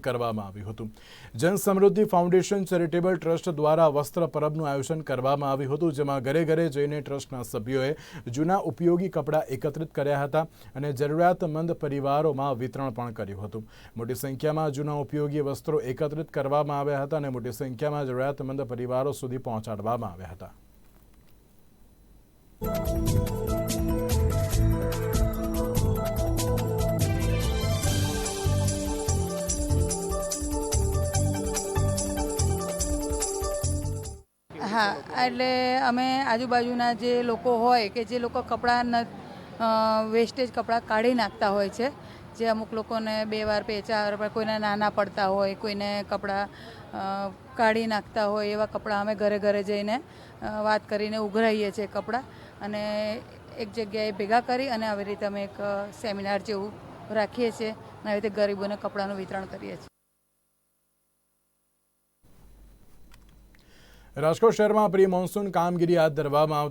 કરવામાં આવ્યું હતું. જન સમૃદ્ધિ ફાઉન્ડેશન ચેરિટેબલ ટ્રસ્ટ દ્વારા વસ્ત્ર પરબનું આયોજન કરવામાં આવ્યું હતું, જેમાં ઘરે ઘરે જઈને ટ્રસ્ટના સભ્યોએ જૂના ઉપયોગી કપડાં એકત્રિત કર્યા હતા અને જરૂરિયાતમંદ પરિવારોમાં વિતરણ પણ કર્યું હતું. મોટી સંખ્યામાં જૂના ઉપયોગી વસ્ત્રો એકત્રિત કરવામાં આવ્યા હતા અને મોટી સંખ્યામાં જરૂરિયાતમંદ પરિવારો સુધી પહોંચાડવામાં આવ્યા હતા. હા, એટલે અમે આજુબાજુના જે લોકો હોય કે જે લોકો કપડાં વેસ્ટેજ કપડાં કાઢી નાખતા હોય છે, જે અમુક લોકોને બે વાર, બે, ચાર વાર કોઈને નાના પડતા હોય, કોઈને કપડાં કાઢી નાખતા હોય, એવા કપડાં અમે ઘરે ઘરે જઈને વાત કરીને ઉઘરાઈએ છીએ કપડાં અને એક જગ્યાએ ભેગા કરી અને આવી રીતે અમે એક સેમિનાર જેવું રાખીએ છીએ અને આવી રીતે ગરીબોને કપડાંનું વિતરણ કરીએ છીએ. રાજકોટ શહેરમાં પ્રી મોન્સૂન કામગીરી હાથ ધરવામાં આવતા